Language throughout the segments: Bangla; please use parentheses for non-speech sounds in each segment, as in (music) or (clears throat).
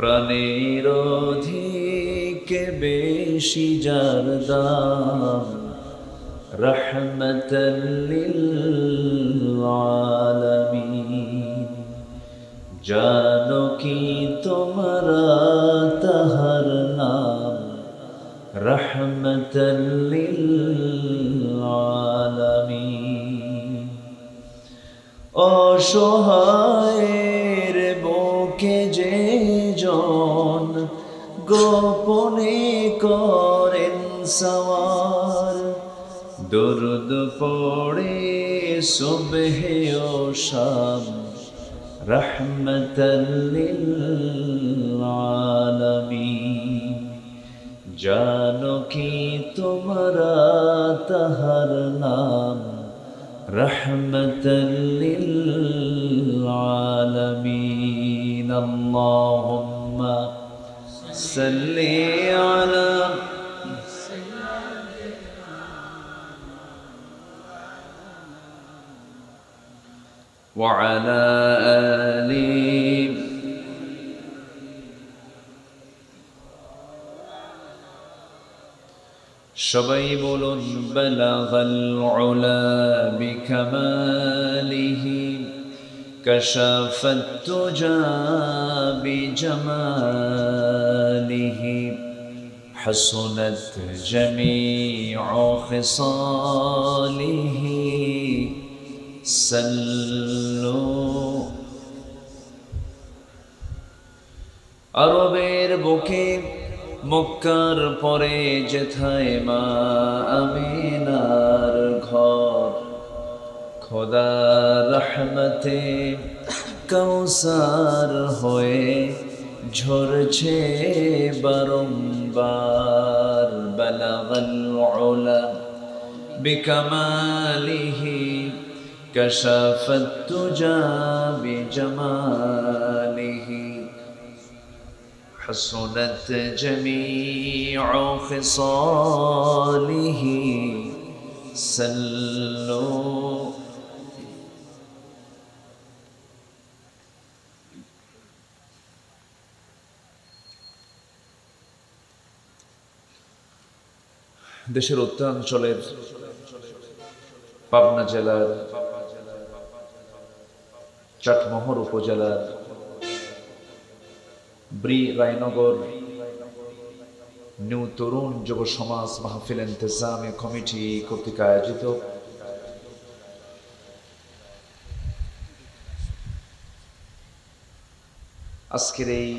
প্রাণের অধিক বেশি যার দাম? রহমতলিল আলামিন জানো কি তোমরা তাহার নাম? রহমতলিল আলামিন অসহায়ের গোপনে করেন সওয়ার দরুদ পড়ে সুবহে ও শাম রহমতলিল আলামিন জানো কি তোমরা তাহার নাম رحمة للعالمين اللهم صل على وعلى آل সবাই বলুন বলাগল উলা বিকমালিহি كشف التجى بجماله حسنت جميع خصاله سلوا আরবের বুকে মক্কার পরে যেথায় মা আমিনার ঘর খোদা রহমতে কৌসার হয়ে ঝরছে বারংবার বলাগল উলা বিকমালিহি كشف التجى بجماله حسنت جميع خصاله سلوا দেশের উত্তরাঞ্চলের পাবনা জেলার চাটমোহর উপজেলার ব্রি রায়নগর নিউ তরুণ যুব সমাজ মাহফিল ইন্তজামী কমিটি কর্তৃক আয়োজিত আজকের এই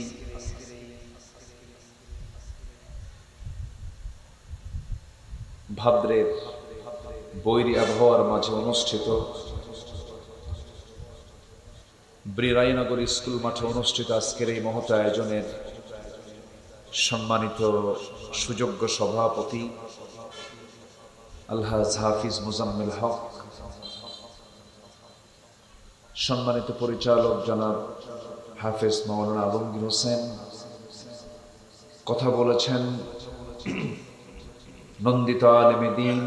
ভাদ্রের বৈরী আবহাওয়ার মাঝে অনুষ্ঠিত। ব্রিরাইনগর স্কুল মাঠে অনুষ্ঠিত আজকের এই মহৎ আয়োজনের সম্মানিত সুযোগ্য সভাপতি আলহাজ হাফিজ মুজাম্মিল হক, সম্মানিত পরিচালক জনাব হাফেজ মৌলানা আলমগীর হোসেন। কথা বলেছেন নন্দিত আলেমে দিন।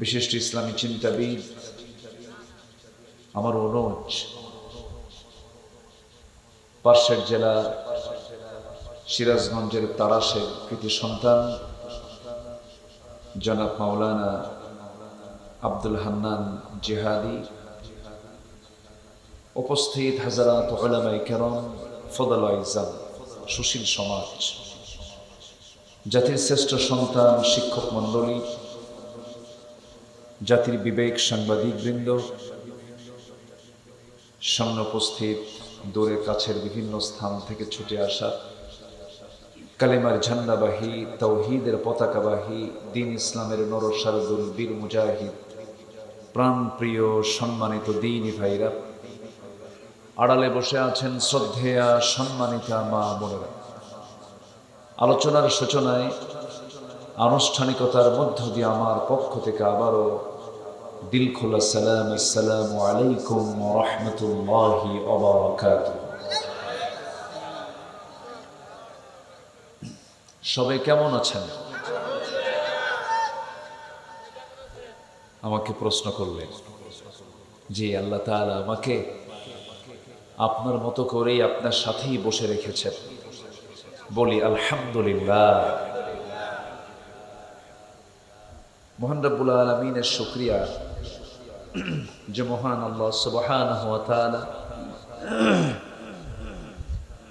বিশিষ্ট ইসলামী চিন্তাবিদ, আমার অনুজ পার্শ্বের জেলা সিরাজগঞ্জের তারাশের কৃতি সন্তান, জনাব মাওলানা আব্দুল হান্নান জিহাদি, উপস্থিত হাজারাত ওলামাই কেরম ফদল সুশীল সমাজ। জাতির শ্রেষ্ঠ সন্তান, শিক্ষক মণ্ডলী, জাতির বিবেক সাংবাদিক বৃন্দ সামনে উপস্থিত দূরে কাছের বিভিন্ন স্থান থেকে ছুটে আসা, কালেমার ঝান্ডাবাহী, তৌহিদের পতাকাবাহী, দিন ইসলামের নরসারদুল বীর মুজাহিদ প্রাণ প্রিয় সম্মানিত দিনী ভাইরা, আড়ালে বসে আছেন শ্রদ্ধেয়া, সম্মানিতা মা বোনেরা। আলোচনার সূচনায়, আনুষ্ঠানিকতার মধ্য দিয়ে আমার পক্ষ থেকে আবারও দিল খোলা সালাম, আসসালামু আলাইকুম রহমতুল্লাহি সবাই কেমন আছেন? আমাকে প্রশ্ন করলেন জি আল্লাহ তাআলা আমাকে আপনার মতো করেই আপনার সাথেই বসে রেখেছেন। বলি, আলহামদুলিল্লাহ। মোহান রব্বুল আলমিনের শুক্রিয়া যে মহান আল্লাহ সুবহান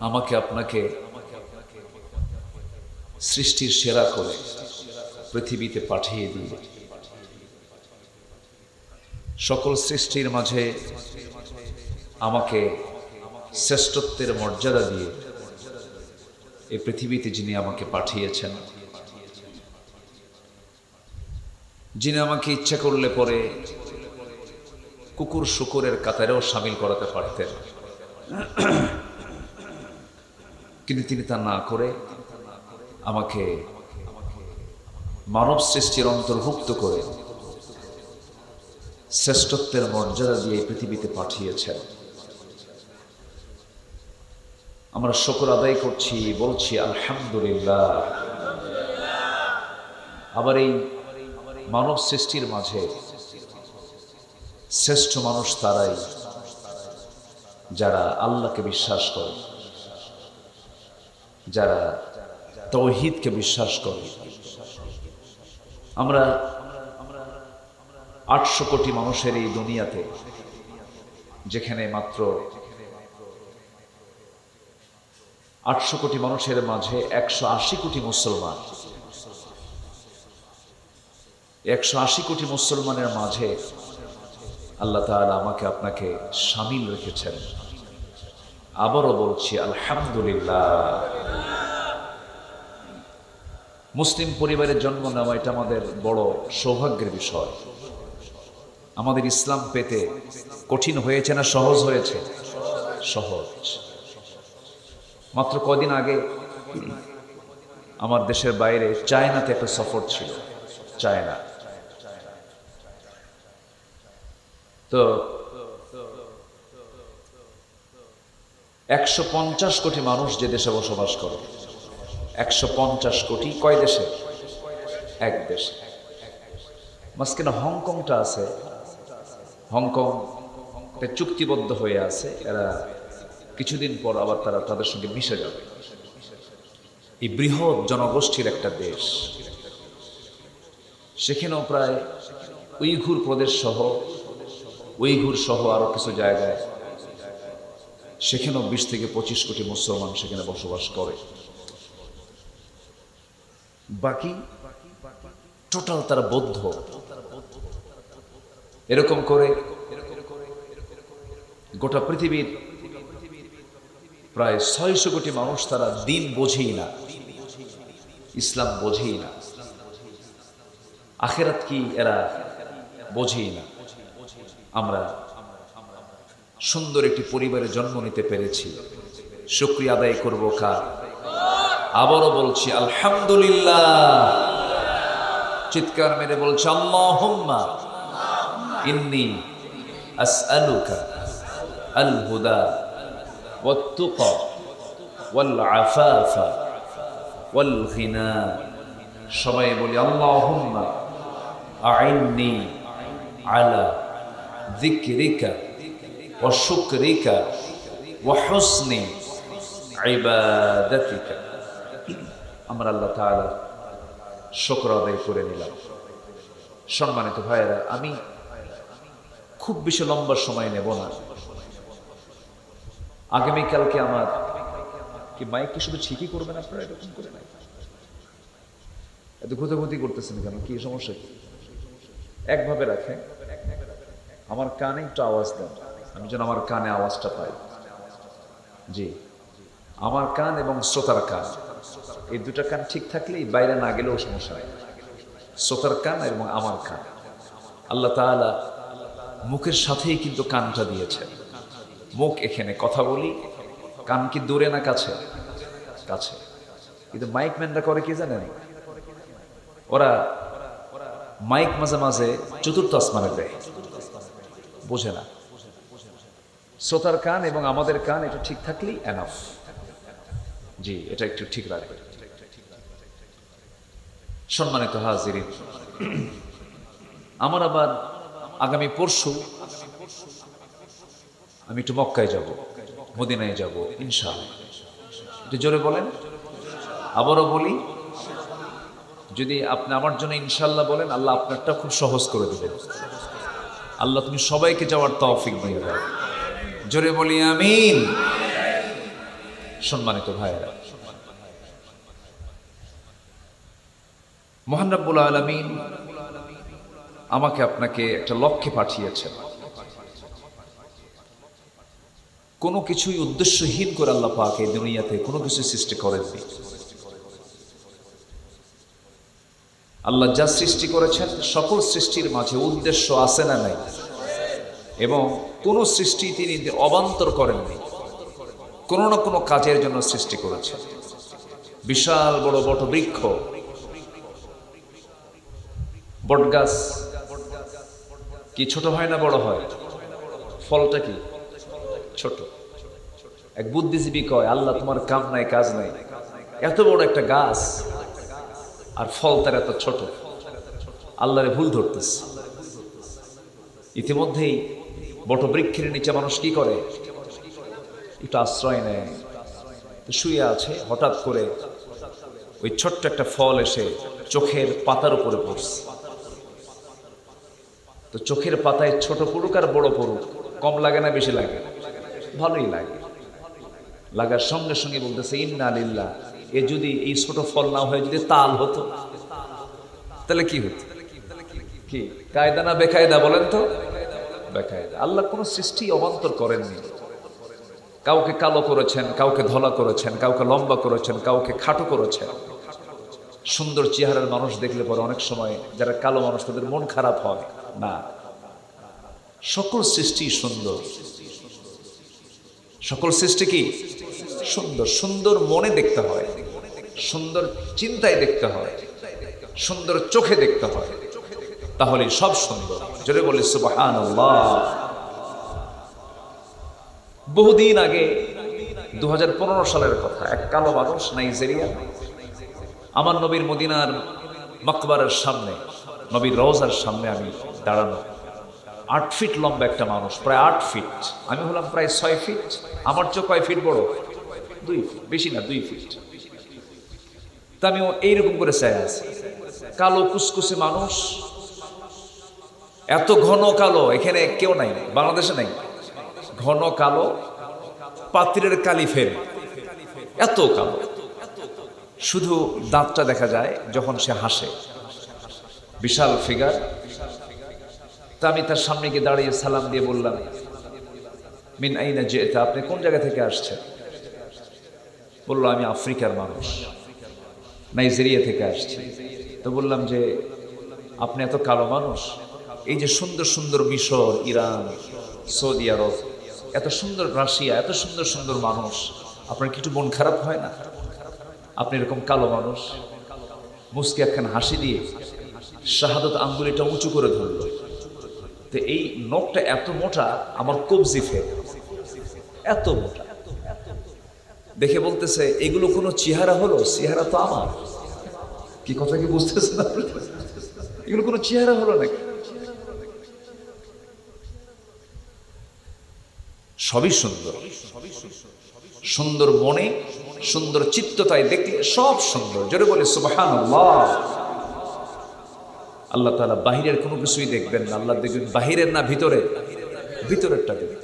আমাকে আপনাকে সৃষ্টির সেরা করে পৃথিবীতে পাঠিয়ে দিয়ে, সকল সৃষ্টির মাঝে আমাকে শ্রেষ্ঠত্বের মর্যাদা দিয়ে এই পৃথিবীতে যিনি আমাকে পাঠিয়েছেন। যিনি আমাকে ইচ্ছা করলে পরে কুকুর শুকুরের কাতারেও সামিল করাতে পারতেন। কিন্তু তিনি তা না করে আমাকে মানব সৃষ্টির অন্তর্ভুক্ত করে শ্রেষ্ঠত্বের মর্যাদা দিয়ে পৃথিবীতে পাঠিয়েছেন। আমরা শকর আদায় করছি, বলছি, আলহামদুলিল্লাহ। আবার এই মানব সৃষ্টির মাঝে শ্রেষ্ঠ মানুষ তারাই, যারা আল্লাহকে বিশ্বাস করে, যারা তৌহিদকে বিশ্বাস করে। আমরা আটশো কোটি মানুষের এই দুনিয়াতে, যেখানে মাত্র আটশো কোটি মানুষের মাঝে একশো আশি কোটি মুসলমান। একশো আশি কোটি মুসলমানের মাঝে আল্লাহ তাআলা আমাকে আপনাকে সামিল রেখেছেন। আবারও বলছি, আলহামদুলিল্লাহ। মুসলিম পরিবারের জন্ম নেওয়া এটা আমাদের বড় সৌভাগ্যের বিষয়। আমাদের ইসলাম পেতে কঠিন হয়েছে না সহজ হয়েছে? সহজ। মাত্র কদিন আগে আমার দেশের বাইরে চায়নাতে একটা সফর ছিল, চায়না। তো একশো পঞ্চাশ কোটি মানুষ যে দেশে বসবাস করে, একশো পঞ্চাশ কোটি কয় দেশে? এক দেশে। মাঝখানে হংকংটা আছে হংকং চুক্তিবদ্ধ হয়ে আছে, এরা কিছুদিন পর আবার তারা তাদের সঙ্গে মিশে যাবে। এই বৃহৎ জনগোষ্ঠীর একটা দেশ। সেখানেও প্রায় উইঘুর প্রদেশ সহ, উইঘুর সহ আরও কিছু জায়গায় সেখানেও বিশ থেকে পঁচিশ কোটি মুসলমান সেখানে বসবাস করে। বাকি টোটাল তারা বৌদ্ধ। এরকম করে গোটা পৃথিবীর প্রায় ছয়শো কোটি মানুষ তারা দিন বোঝেই না, ইসলাম বোঝেই না। আখেরাত কি এরা বোঝেই না? আমরা সুন্দর একটি পরিবারে জন্ম নিতে পেরেছি। শুক্রিয়া আদায় করব কার? আবারও বলছি, আলহামদুলিল্লাহ। চিৎকার মেরে বলছে, আল্লাহুম্মা। ইন্নি আসআলুকা আল হুদা والتقى والعفاف والغنى সবাই বলি আল্লাহুম্মা আইন্নি আলা যিকরিকা ওয়া শুকরিকা ওয়া হুসনি ইবাদাতিকা আমরা আল্লাহ তাআলা শুকর আদায় করে নিলাম সম্মানিত ভাইয়েরা আমি খুব বেশি লম্বা সময় নেব না আগামীকালকে আমার, কি মাইক কি শুধু ঠিকই করবেন আপনারা? এরকম করে নাই। এত গুতাগুতি করতেছেন কেন? কি সমস্যা? কি একভাবে রাখেন, আমার কানে একটু আওয়াজ দেন। আমি যেন আমার কানে আওয়াজটা পাই। জি। আমার কান এবং শ্রোতার কান। এই দুটা কান ঠিক থাকলেই বাইরে না গেলেও সমস্যা নেই। শ্রোতার কান এবং আমার কান। আল্লাহ তাআলা মুখের সাথেই কিন্তু কানটা দিয়েছে মুখ এখানে, কথা বলি, কান কি দূরে না কাছে? কাছে। কিন্তু মাইক ম্যানরা করে কি জানেন? ওরা মাইক মাঝে মাঝে চতুর্থ আসমানে দেয়। বোঝে না। শ্রোতার কান এবং আমাদের কান, এটা ঠিক থাকলেই এনাফ জি, এটা একটু ঠিক রাখবে সম্মানিত হাজিরিন, (clears throat) আমার আবার আগামী পরশু আমি একটু মক্কায় যাব, মদিনায় যাব, ইনশাআল্লাহ। একটু জোরে বলেন। আবারও বলি, যদি আপনি আমার জন্য ইনশাল্লাহ বলেন, আল্লাহ আপনারটা খুব সহজ করে দেবেন। আল্লাহ তুমি সবাইকে যাওয়ার তৌফিক দিয়ে দাও। জোরে বলি, আমিন। সম্মানিত ভাইয়েরা, মহান রাব্বুল আলামিন আমাকে আপনাকে একটা লক্ষ্যে পাঠিয়েছেন। কোনো কিছুই উদ্দেশ্যহীন করে আল্লাহ পাক এই দুনিয়াতে কোনো কিছু সৃষ্টি করেননি। আল্লাহ যা সৃষ্টি করেছেন, সকল সৃষ্টির মাঝে উদ্দেশ্য আছে না নাই? এবং কোনো সৃষ্টি তিনি অবান্তর করেননি। কোনো না কোনো কাজের জন্য সৃষ্টি করেছেন। বিশাল বড় বট বৃক্ষ, বটগাছ, কি ছোট হয় না বড় হয়? ফলটা কি? ছোট। এক বুদ্ধিজীবী কয়, আল্লাহ, তোমার কাম নাই কাজ নাই। এত বড় একটা গাছ, আর ফল তার এত ছোট। আল্লাহরে ভুল ধরতেছে। ইতিমধ্যেই বটবৃক্ষের নিচে মানুষ কি করে? একটু আশ্রয় নেয়। শুয়ে আছে, হঠাৎ করে ওই ছোট্ট একটা ফল এসে চোখের পাতার উপরে পড়ছে। তো চোখের পাতায় ছোট পড়ুক আর বড় পড়ুক, কম লাগে না, বেশি লাগে ভালোই লাগে। লাগার সঙ্গে সঙ্গে বলতেছে, ইন্না আলিল্লাহ এ যদি এই ছোট ফল না হয়ে, যদি তাল হতো, তাহলে কি হতো? কি? কায়দা না বেকায়দা বলেন তো? বেকায়দা। আল্লাহ কোনো সৃষ্টি অবান্তর করেননি। কাউকে কালো করেছেন, কাউকে ধলা করেছেন, কাউকে লম্বা করেছেন, কাউকে খাটো করেছেন। সুন্দর চেহারার মানুষ দেখলে পরে অনেক সময় যারা কালো মানুষ, তাদের মন খারাপ হয়। না। সকল সৃষ্টি সুন্দর। সকল সৃষ্টি কি? সুন্দর সুন্দর মনে দেখতে হয়। সুন্দর চিন্তায় দেখতে হয়। সুন্দর চোখে দেখতে হয়। তাহলে সব সুন্দর। জোরে বলি সুবাহান বহুদিন আগে দু হাজার পনেরো সালের কথা, এক কালো মানুষ নাইজেরিয়া, আমার নবীর মদিনার মকবরের সামনে, নবীর রওজার সামনে আমি দাঁড়ানো। আট ফিট লম্বা একটা মানুষ, প্রায় আট ফিট আমি হলাম প্রায় ছয় ফিট আমার চোখ কয় ফিট বড়? দুই বেশি না, দুই ফিট তা আমি এইরকম করে চাই আছি। কালো কুসকুসে মানুষ। এত ঘন কালো, এখানে কেউ নাই, বাংলাদেশে নাই। ঘন কালো, পাত্রের কালি ফের। এত কালো। শুধু দাঁতটা দেখা যায় যখন সে হাসে। বিশাল ফিগার তা আমি তার সামনে গিয়ে দাঁড়িয়ে সালাম দিয়ে বললাম, মিন আইনা যে এটা আপনি কোন জায়গা থেকে আসছেন? বলল, আমি আফ্রিকার মানুষ, নাইজেরিয়া থেকে আসছি। তো বললাম যে, আপনি এত কালো মানুষ, এই যে সুন্দর সুন্দর মিশর, ইরান, সৌদি আরব, এত সুন্দর রাশিয়া, এত সুন্দর সুন্দর মানুষ, আপনার কি একটু মন খারাপ হয় না? আপনি এরকম কালো মানুষ। মুসকে একখান হাসি দিয়ে শাহাদত আঙ্গুলিটা উঁচু করে ধরল। তো এই নখটা এত মোটা, আমার কবজি ফেল এত মোটা। দেখে বলতেছে, এগুলো কোনো চেহারা হলো? চেহারা তো আমার। কি কথা কি বুঝতেছে না এগুলো কোনো চেহারা হলো নাকি? সবই সুন্দর। সুন্দর মনে, সুন্দর চিত্ততায় দেখলে সব সুন্দর। জোরে বলে সুবাহান আল্লাহ তালা বাহিরের কোনো কিছুই দেখবেন না। আল্লাহ দেখবেন বাহিরের না ভিতরে। ভিতরেরটা দেখবেন।